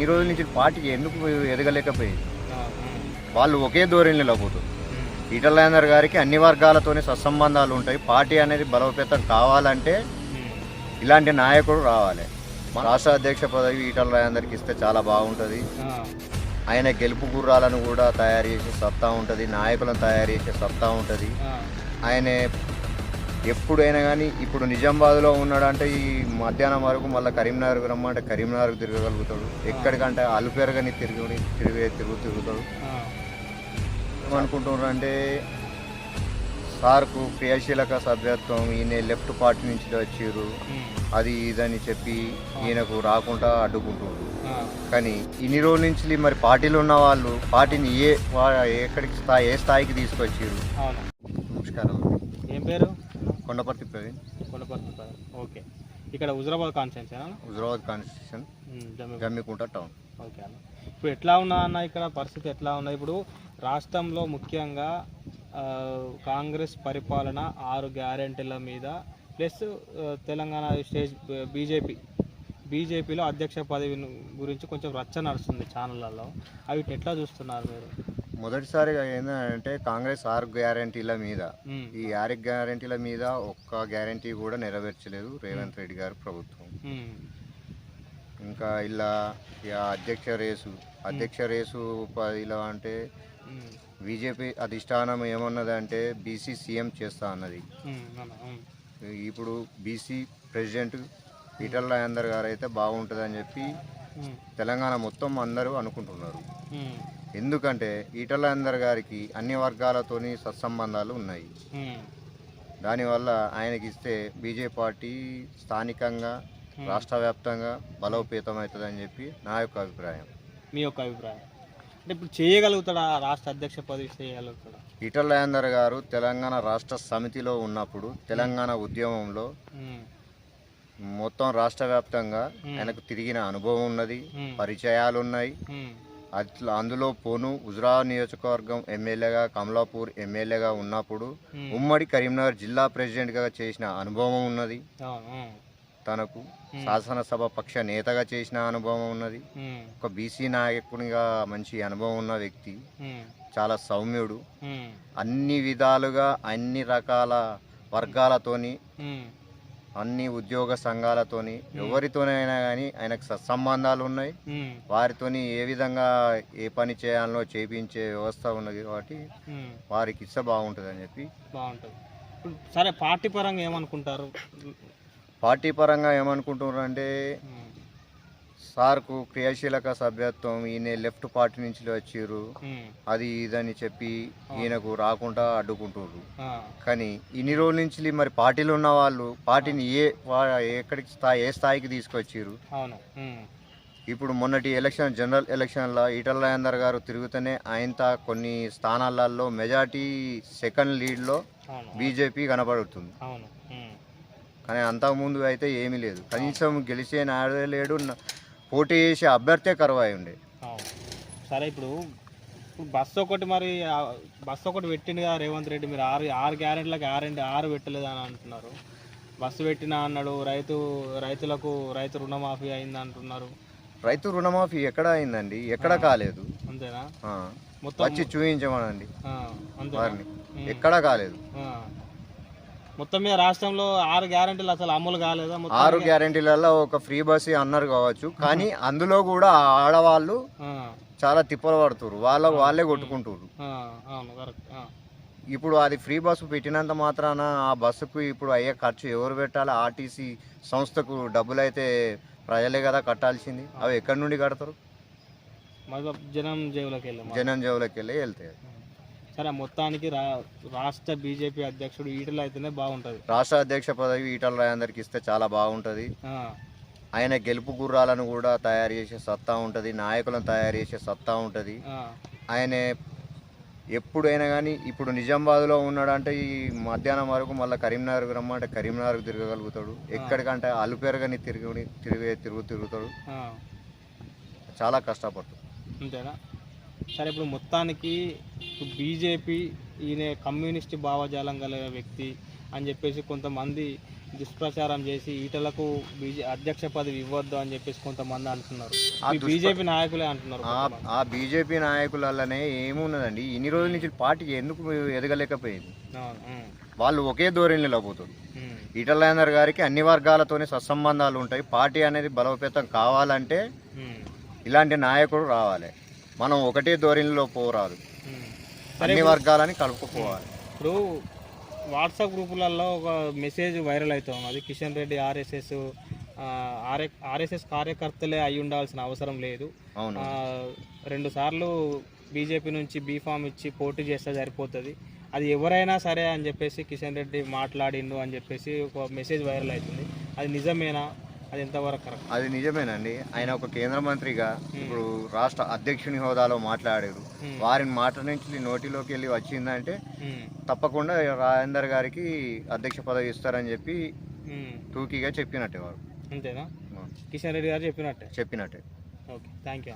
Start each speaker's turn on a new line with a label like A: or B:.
A: ఇన్ని రోజుల నుంచి పార్టీకి ఎందుకు ఎదగలేకపోయింది? వాళ్ళు ఒకే ధోరణిలో పోతారు
B: ఉమ్,
A: ఈటల రాజేందర్ గారికి అన్ని వర్గాలతోనే సత్సంబంధాలు ఉంటాయి. పార్టీ అనేది బలోపేతం కావాలంటే ఇలాంటి నాయకుడు రావాలి. మా రాష్ట్ర అధ్యక్ష పదవి ఈటల రాజేందర్కి ఇస్తే చాలా బాగుంటుంది. ఆయన గెలుపు గుర్రాలను కూడా తయారు చేసే సత్తా ఉంటుంది. నాయకులను తయారు చేసే సత్తా ఉంటుంది. ఆయన ఎప్పుడైనా కానీ ఇప్పుడు నిజామాబాద్లో ఉన్నాడంటే ఈ మధ్యాహ్నం వరకు మళ్ళీ కరీంనగర్కి రమ్మంటే కరీంనగర్కి తిరగగలుగుతాడు. ఎక్కడికంటే అలుపెరగని తిరిగి తిరిగే తిరుగు తిరుగుతాడు.
B: ఆ,
A: ఏమనుకుంటున్నారంటే సార్కు క్రియాశీలక సభ్యత్వం ఈయన లెఫ్ట్ పార్టీ నుంచి వచ్చిర్రు
B: ఉమ్,
A: అది ఇదని చెప్పి ఈయనకు రాకుండా అడ్డుకుంటున్నారు. కానీ ఇన్ని రోజుల నుంచి మరి పార్టీలో ఉన్న వాళ్ళు పార్టీని ఏ ఎక్కడికి స్థాయి ఏ స్థాయికి తీసుకొచ్చిర్రు కొండపర్తి ప్రవీణ్
B: కొనపర్తి ఓకే. ఇక్కడ హుజరాబాద్ కాన్స్టెన్సీనా
A: హుజరాబాద్ కాన్స్టిట్యూషన్
B: జమ్మి
A: గమ్మికుంట టౌన్.
B: ఓకే అన్న. ఇప్పుడు ఎట్లా ఉన్నా అన్న ఇక్కడ పరిస్థితి ఎట్లా ఉంది ఇప్పుడు రాష్ట్రంలో ముఖ్యంగా కాంగ్రెస్ పరిపాలన ఆరు గ్యారెంటీల మీద ప్లస్ తెలంగాణ స్టేజ్ బీజేపీ బీజేపీలో అధ్యక్ష పదవి గురించి కొంచెం రచ్చ నడుస్తుంది ఛానళ్ళలో అవి ఎట్లా చూస్తున్నారు మీరు?
A: మొదటిసారిగా ఏంటంటే కాంగ్రెస్ ఆరు గ్యారంటీల మీద. ఈ ఆరు గ్యారంటీల మీద ఒక్క గ్యారంటీ కూడా నెరవేర్చలేదు రేవంత్ రెడ్డి గారి ప్రభుత్వం. ఇంకా ఇలా ఇక అధ్యక్ష రేసు అధ్యక్ష రేసు ఇలా అంటే బీజేపీ అధిష్టానం ఏమన్నదంటే బీసీ సీఎం చేస్తా అన్నది. ఇప్పుడు బీసీ ప్రెసిడెంట్ ఈటల రాజేందర్ గారు అయితే బాగుంటుందని చెప్పి తెలంగాణ మొత్తం అందరూ అనుకుంటున్నారు. ఎందుకంటే ఈటల రాజేందర్ గారికి అన్ని వర్గాలతోని సత్సంబంధాలు ఉన్నాయి. దానివల్ల ఆయనకి ఇస్తే బీజేపీ పార్టీ స్థానికంగా రాష్ట్ర వ్యాప్తంగా బలోపేతం అవుతుందని చెప్పి నా యొక్క అభిప్రాయం.
B: మీ యొక్క అభిప్రాయం? అంటే ఇప్పుడు చేయగలుగుతాడా రాష్ట్ర అధ్యక్ష పదవి చేయగలుగుతాడా?
A: ఈటల రాజేందర్ గారు తెలంగాణ రాష్ట్ర సమితిలో ఉన్నప్పుడు తెలంగాణ ఉద్యమంలో మొత్తం రాష్ట్ర వ్యాప్తంగా ఆయనకు తిరిగిన అనుభవం ఉన్నది పరిచయాలు ఉన్నాయి అట్లా అందులో పోను. హుజరాబాద్ నియోజకవర్గం ఎమ్మెల్యేగా కమలాపూర్ ఎమ్మెల్యేగా ఉన్నప్పుడు
B: ఉమ్,
A: ఉమ్మడి కరీంనగర్ జిల్లా ప్రెసిడెంట్గా చేసిన అనుభవం ఉన్నది. తనకు శాసనసభ పక్ష నేతగా చేసిన అనుభవం ఉన్నది. ఒక బీసీ నాయకునిగా మంచి అనుభవం ఉన్న వ్యక్తి. చాలా సౌమ్యుడు. అన్ని విధాలుగా అన్ని రకాల వర్గాలతోని అన్ని ఉద్యోగ సంఘాలతోని ఎవరితోనైనా కానీ ఆయనకు సత్సంబంధాలు ఉన్నాయి. వారితోని ఏ విధంగా ఏ పని చేయాలనో చేపించే వ్యవస్థ ఉన్నది కాబట్టి వారికి ఇస్తే బాగుంటుందని చెప్పి.
B: బాగుంటుంది. సరే పార్టీ పరంగా ఏమనుకుంటారు?
A: పార్టీ పరంగా ఏమనుకుంటున్నారు అంటే సార్కు క్రియాశీలక సభ్యత్వం ఈయన లెఫ్ట్ పార్టీ నుంచి వచ్చిర్రు
B: ఉమ్,
A: అది ఇదని చెప్పి ఈయనకు రాకుండా అడ్డుకుంటుర్రు.
B: ఆ,
A: కానీ ఇన్ని రోజుల నుంచి మరి పార్టీలో ఉన్న వాళ్ళు పార్టీని ఏ ఎక్కడికి స్థాయి ఏ స్థాయికి
B: ఉమ్,
A: ఇప్పుడు మొన్నటి ఎలక్షన్ జనరల్ ఎలక్షన్లో ఈటల రాజేందర్ గారు తిరుగుతూనే ఆయనతో కొన్ని స్థానాలలో మెజార్టీ సెకండ్ లీడ్లో బీజేపీ కనబడుతుంది కానీ అంతకుముందు అయితే ఏమీ లేదు. కనీసం గెలిచే నాడే లేడు పోటీ చేసే అభ్యర్థే కరువాయి ఉండే.
B: సరే ఇప్పుడు బస్సు ఒకటి మరి బస్సు ఒకటి పెట్టిండు కదా రేవంత్ రెడ్డి మీరు ఆరు ఆరు గ్యారెంటీలకు ఆరండి ఆరు పెట్టలేదు అని అంటున్నారు. బస్సు పెట్టినా అన్నాడు రైతు రైతులకు రైతు రుణమాఫీ అయింది అంటున్నారు.
A: రైతు రుణమాఫీ ఎక్కడ అయిందండి? ఎక్కడ కాలేదు.
B: అంతేనా?
A: వచ్చి చూపించమనండి వారిని. ఎక్కడ కాలేదు.
B: మొత్తం మీద రాష్ట్రంలో ఆరు గ్యారెంటీలు అసలు అమలు కాలేదా?
A: ఆరు గ్యారెంటీలలో ఒక ఫ్రీ బస్సు అన్నారు కావచ్చు. కానీ అందులో కూడా ఆడవాళ్ళు చాలా తిప్పలు పడుతురు వాళ్ళ వాళ్ళే కొట్టుకుంటురు ఇప్పుడు అది ఫ్రీ బస్సు పెట్టినంత మాత్రాన ఆ బస్సుకు ఇప్పుడు అయ్యే ఖర్చు ఎవరు పెట్టాలి? ఆర్టీసీ సంస్థకు డబ్బులు అయితే ప్రజలే కదా కట్టాల్సింది. అవి ఎక్కడి నుండి కడతారు?
B: జనం వెళ్ళాం
A: జనం జేబులోకి వెళ్ళి వెళ్తాయి.
B: సరే మొత్తానికి రాష్ట్ర బీజేపీ అధ్యక్షుడు ఈటలు అయితేనే బాగుంటుంది.
A: రాష్ట్ర అధ్యక్ష పదవి ఈటల రాజేందర్కి ఇస్తే చాలా బాగుంటుంది. ఆయన గెలుపు గుర్రాలను కూడా తయారు చేసే సత్తా ఉంటుంది నాయకులను తయారు చేసే సత్తా ఉంటుంది. ఆయన ఎప్పుడైనా కానీ ఇప్పుడు నిజామాబాద్లో ఉన్నాడంటే ఈ మధ్యాహ్నం వరకు మళ్ళీ కరీంనగర్కి రమ్మంటే కరీంనగర్కి తిరగగలుగుతాడు. ఎక్కడికంటే అలుపెరగని తిరిగి తిరిగే తిరుగు తిరుగుతాడు. చాలా కష్టపడతాడు.
B: అంతేనా? సరే ఇప్పుడు మొత్తానికి బీజేపీ ఈయన కమ్యూనిస్ట్ భావజాలం గల వ్యక్తి అని చెప్పేసి కొంతమంది దుష్ప్రచారం చేసి ఈటలకు బీజే అధ్యక్ష పదవి ఇవ్వద్దు అని చెప్పేసి కొంతమంది అంటున్నారు. బీజేపీ నాయకులే అంటున్నారు
A: ఆ బీజేపీ నాయకులనే ఏమున్నదండి? ఇన్ని రోజుల నుంచి పార్టీ ఎందుకు ఎదగలేకపోయింది? వాళ్ళు ఒకే ధోరణిలో పోతుంది ఈటలేందర్ గారికి అన్ని వర్గాలతోనే సత్సంబంధాలు ఉంటాయి. పార్టీ అనేది బలోపేతం కావాలంటే ఇలాంటి నాయకుడు రావాలి. మనం ఒకటే ధోరణిలో పోరాదు. అన్ని వర్గాలని కలుపుకోవాలి.
B: ఇప్పుడు వాట్సాప్ గ్రూపులలో ఒక మెసేజ్ వైరల్ అవుతుంది అది Kishan Reddy RSS RA RSS కార్యకర్తలే అయి ఉండాల్సిన అవసరం లేదు. రెండు సార్లు బీజేపీ నుంచి బీఫామ్ ఇచ్చి పోటీ చేస్తే సరిపోతుంది. అది ఎవరైనా సరే అని చెప్పేసి కిషన్ రెడ్డి మాట్లాడిండు అని చెప్పేసి ఒక మెసేజ్ వైరల్ అవుతుంది. అది నిజమేనా? అది ఎంతవరకు కరెక్ట్?
A: అది నిజమేనండి. ఆయన ఒక కేంద్ర మంత్రిగా ఇప్పుడు రాష్ట్ర అధ్యక్షుని హోదాలో మాట్లాడారు
B: Hmm.
A: వారిని మాట నుంచి నోటిలోకి వెళ్ళి వచ్చిందంటే తప్పకుండా రాజేందర్ గారికి అధ్యక్ష పదవి ఇస్తారని చెప్పి టూకీగా చెప్పినట్టే వారు.
B: అంతేనా. కిషన్ రెడ్డి గారు చెప్పినట్టే?
A: చెప్పినట్టే.
B: Okay thank you